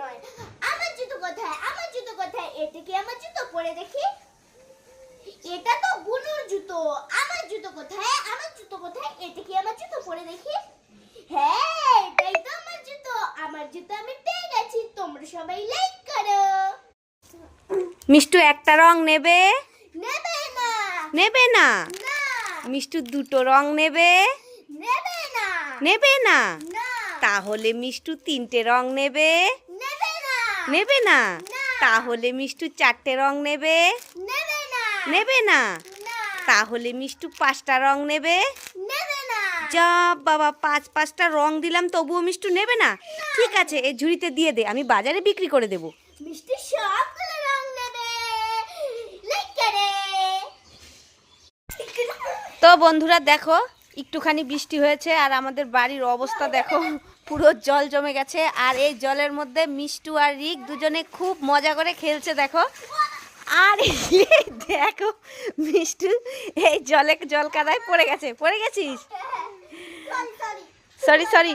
নয়। আমার জুতো কোথায়? আমার জুতো কোথায়? এতে কি আমার জুতো? পরে দেখি। এটা তো বুনুর জুতো। আমার জুতো কোথায়? আমার জুতো কোথায়? এতে কি আমার জুতো? পরে দেখি। হ্যাঁ এটাই তো আমার জুতো। আমার জুতো আমি পেয়ে গেছি। তোমরা সবাই লাইক করো। মিষ্টু একটা রং নেবে? নেবে না। নেবে না? মিষ্টু দুটো রং নেবে? নেবে না। নেবে না। তাহলে মিষ্টু তিনটে রং নেবে? নেবে না। তাহলে মিষ্টু চারটে রং নেবে। নেবে না। তাহলে মিষ্টু পাঁচটা রং নেবে। নেবে যা বাবা পাঁচ পাঁচটা রং দিলাম তবুও মিষ্টু নেবে না? ঠিক আছে এই ঝুড়িতে দিয়ে দে আমি বাজারে বিক্রি করে দেবো। মিষ্টি সবগুলো রং নেবে। তো বন্ধুরা দেখো একটুখানি বৃষ্টি হয়েছে আর আমাদের বাড়ির অবস্থা দেখো, পুরো জল জমে গেছে আর এই জলের মধ্যে মিষ্টু আর রিক দুজনে খুব মজা করে খেলছে দেখো। আর দেখো, মিষ্টু, এই জলে জল কাদায় পড়ে গেছে, পড়ে গেছিস? সরি সরি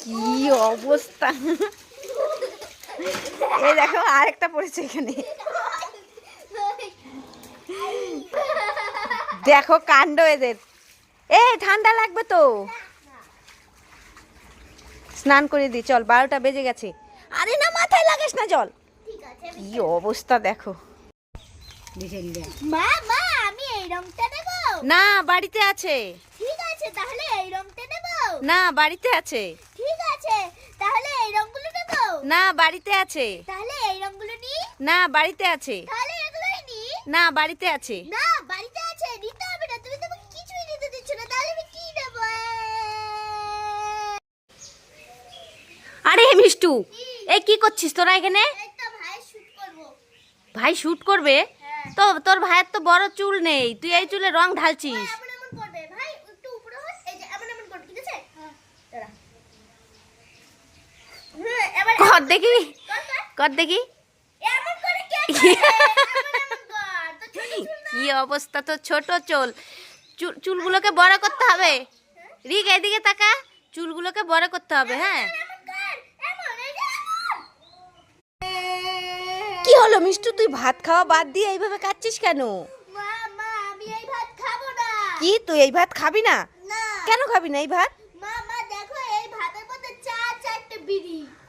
কি অবস্থা? এই দেখো, আরেকটা পড়েছে এখানে। দেখো কাণ্ড এদের। এ ঠান্ডা লাগবে তো। স্নান করে দি চল বারোটা বেজে গেছে। আরে না মাথায় লাগাস না জল। কি অবস্থা দেখো। মা মা আমি এই রংটা নেব। না বাড়িতে আছে। ঠিক আছে তাহলে এই রংটা নেব। না বাড়িতে আছে। ঠিক আছে তাহলে এই রংগুলো নেব। না বাড়িতে আছে। তাহলে এই রংগুলো নি। না বাড়িতে আছে। তাহলে এগুলোই নি। না বাড়িতে আছে। না বাড়িতে আছে নিতে হবে না তুমি তো আমাকে কিছুই নিতে দিচ্ছ না তাহলে আমি কি নেব আরে মিষ্টু এই কি করছিস তোরা এখানে? ভাই শুট করব। হ্যাঁ। তো তোর ভাইয়ের তো বড় চুল নেই তুই এই চুলে রং ঢালছিস। এই হ্যাঁ। কর দেখি। কর, দেখি। কে অবস্থা তো ছোট চুল চুল? চুলগুলোকে বড় করতে হবে। রিক এদিকে তাকা। চুলগুলোকে বড় করতে হবে হ্যাঁ এমন কর, এমন, এই যে এমন। হলো মিষ্টু তুই ভাত খাওয়া বাদ দিয়ে এইভাবে কাচ্ছিস কেন? না। কি তুই এই ভাত খাবি না? না। কেন খাবি না এই ভাত।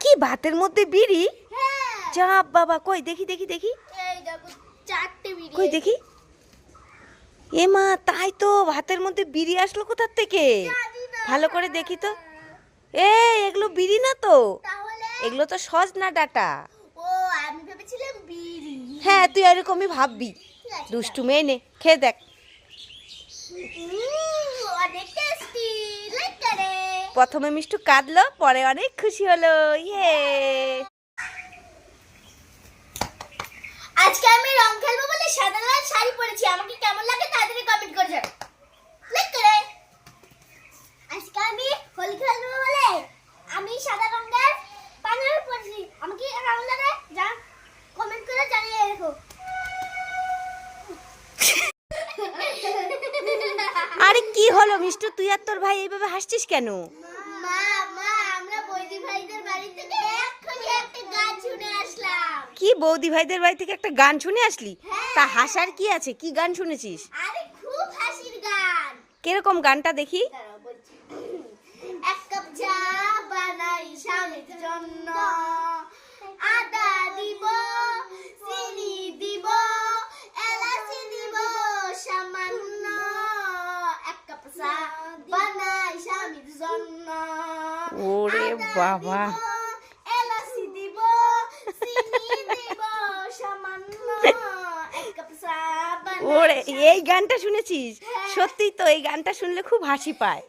কি ভাতের মধ্যে বিড়ি? হ্যাঁ। চাপ বাবা কই দেখি দেখি দেখি। কই দেখি। এ মা তাই তো ভাতের মধ্যে বিড়ি আসলো কোথার থেকে? ভালো করে দেখি তো। এ এগুলো বিড়ি না তো? এগুলো তো সজনা ডাটা ও আমি ভেবেছিলাম বিড়ি হ্যাঁ তুই এরকমই ভাববি। দুষ্টু মেয়ে নে খেয়ে দেখ। প্রথমে মিষ্টু কাঁদলো পরে অনেক খুশি হলো ইয়ে। আজকে আমি রং খেলব বলে সাদা লাল শাড়ি পরেছি আমাকে কেমন লাগে তাড়াতাড়ি কমেন্ট করে লাইক করে আজকে আমি হোলি খেলব বলে আমি সাদা মিষ্টু তুই আর তোর ভাই এইভাবে হাসছিস কেন? মা মা আমরা বৈদি ভাইদের বাড়ি থেকে এক্ষুনি একটা গাছ শুনে আসলাম। কি বৌদি ভাইদের বাড়ি থেকে একটা গান শুনে আসলি? তা হাসার কি আছে? কি গান শুনেছিস? আরে খুব হাসির গান। কীরকম গানটা দেখি? এক কাপ চা বানাই স্বামীর জন্য। আদা দিব চিনি দিব এলাচি দিব সামান্য এক কাপ চা বানাই স্বামীর জন্য ওরে বাবা। ওরে এই গানটা শুনেছিস? সত্যি তো এই গানটা শুনলে খুব হাসি পায়।